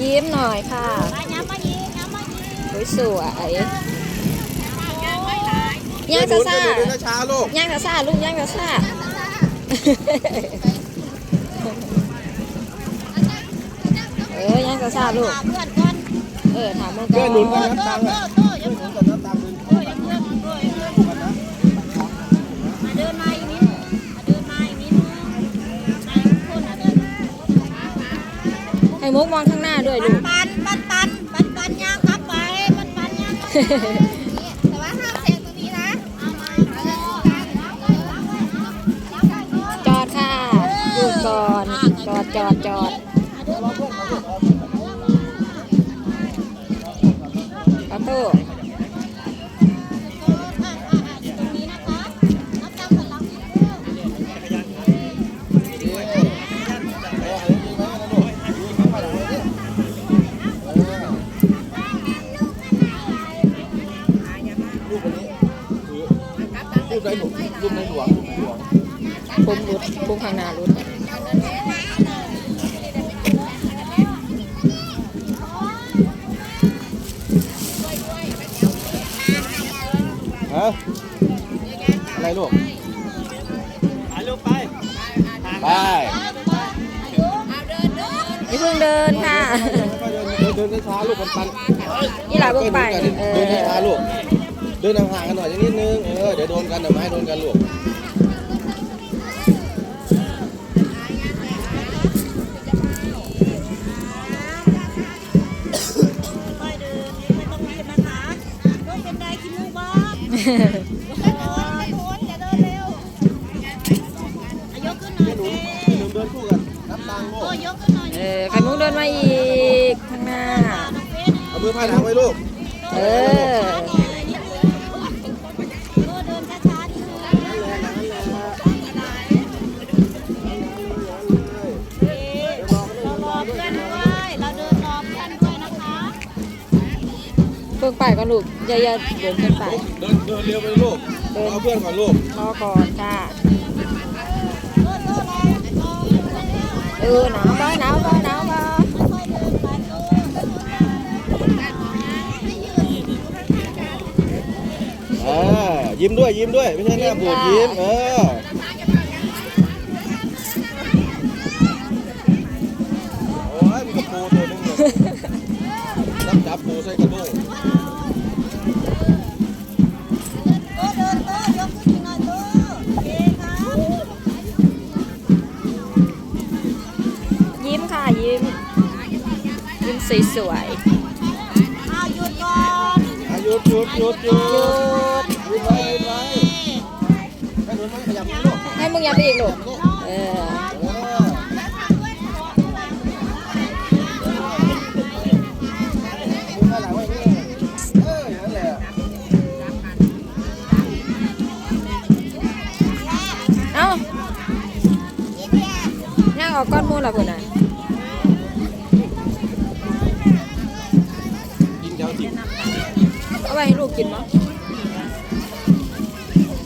ยิ้มหน่อยค่ะมาย้ำมายีย้ำมายีสวยสวยย่างเดิซานซาเดินช้าๆลูกย่างซาซาลูกย่างซาซาเออย่างซาซาลูกถามเพื่อนก่อนเออถามมันเพื่อนหนุนก่กัอนนนะโตตังโตค์โตอะโตเพื่อนหนุนกันนะตังค์ ให้มุกมองข้างหน้าด้วยดู ปันปันปันปันปันย่างครับไปปันปันย่างครับไปแต่ว่าห้ามเสียงตรงนี้นะเอามาเลยจอดค่ะหยุดก่อนจอดจอดจอด ปในหลวงรูปในหลวงรูปในหลวงผมรุดผมข้างหน้ารุดฮะอะไรลูกถ่ายรูปไป ไปนี่เพิ่งเดินค่ะ เดินเดินเดินช้าๆลูกปันปันนี่หลายเบิ่งไปเออเดินช้าๆลูก เดินห่างๆกันหน่อยอย่างนิดนึง เออ เดี๋ยวโดนกันเดี๋ยวไม้โดนกันลูกค่อยเดินไม่ต้องรีบนะคะรถเป็นไดขี้มูกบ้างอย่าโดนโอนอย่าเดินเร็วอะยกขึ้นหน่อยหนุสินเดินคู่กันนับตังค์ลูโอ้กยกขึ้นหน่อยเออไข่มุกเดินมาอีกข้างหน้าน้องเฟสเอามือพายหลังไว้ลูก เออ เพิ่งไปก่อนลูกอย่าอย่าเดินขึ้นไปเดินเดินเร็วไปลูกเดินเอาเพื่อนก่อนลูกรอก่อนค่ะเออเออรอรอเออหนาวบ่หนาวบ่หนาวบ่ค่อยๆเดินไปเอออ่ายิ้มด้วยยิ้มด้วย ไม่ใช่หน้าบูดยิ้มเออโอ้ยมีกระปูตัวนึงเลยจับจับปูใส่กระ ยิ้มสวยอ้าวหยุดก่อนหยุดหยุดหยุดหยุๆหยุดหยุดไว้หยุดไว้ให้หนุนไหมขยับลูกให้มึงย่าไปอีกลูกเออเอายหนูเออนั่นแหละเอายังออกก้อนมูลละเพื่อนน่ะ เจ้าจิ๋วเอาไว้ให้ลูกกินมั้ง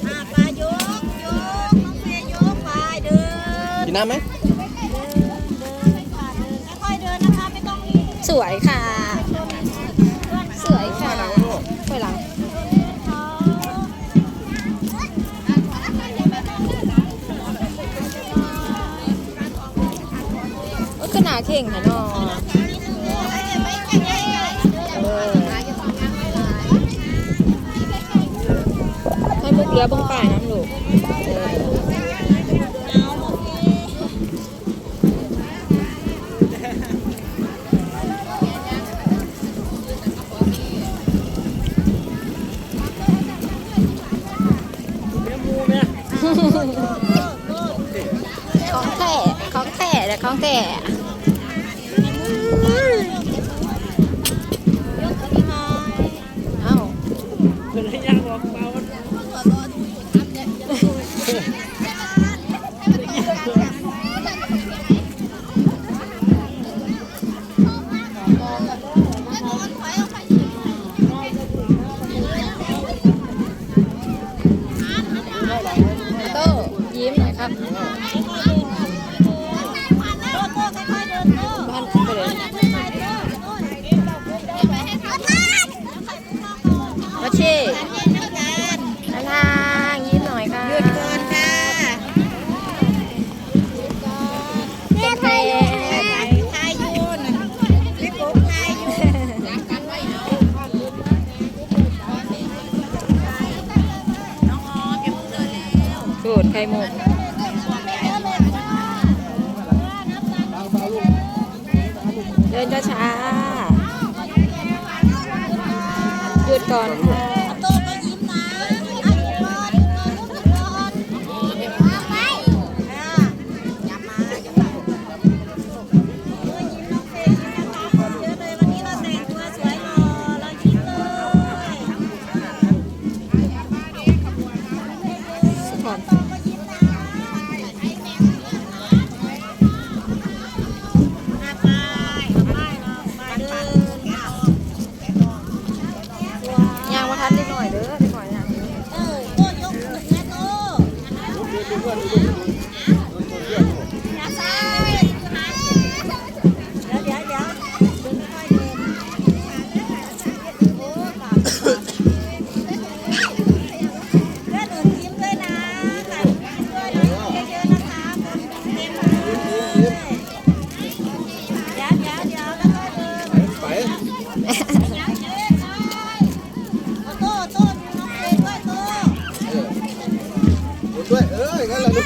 อะไปยกยกน้องเฟย์ยกไปเดินกินน้ำไหมเดินเดินค่ะเดินค่อยๆเดินนะคะไม่ต้องรีบสวยค่ะ สวยค่ะไปหลังโอ้ยก็หนาเข่งค่ะน้อง ให้มุกเรือบ้งป่ายน้ำลูกของแท้ของแท้แต่ของแท้ ข่มุกเดินช้าๆหยุดก่อนค่ะ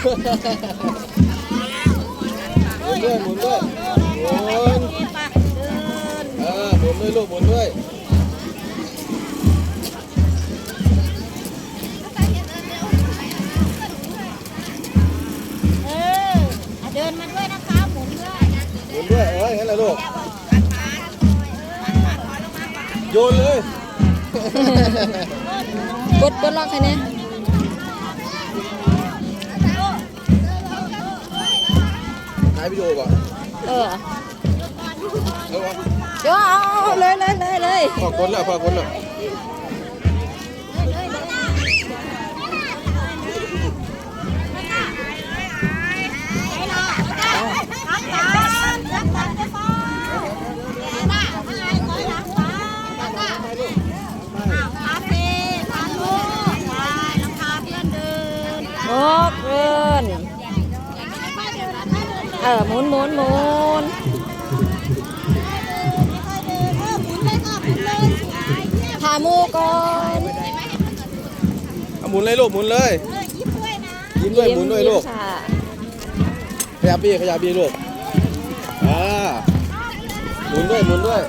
หละลูกหมุนด้วยหมุนด้วยหมุนเฟย์ปะเดินเออหมุนด้วยลูกหมุนด้วยเออเดินมาด้วยนะคะหมุนด้วยหมุนด้วยเอออย่างนั้นแหละลูกโยนเลยกดกดล็อกให้เนี่ย ถ่ายวิดีโอป่ะเออเออเดี๋ยวเอาเอาเลยเลยเลยเลยพอคนแล้วพอคนแล้ว เออหมุนหมุนหมุนพาหมูก่อนเอาหมุนเลยลูกหมุนเลยยิ้มด้วยหมุนด้วยลูกค่ะขยับบี้ขยับบี้ลูกอ่าหมุนด้วยหมุนด้วย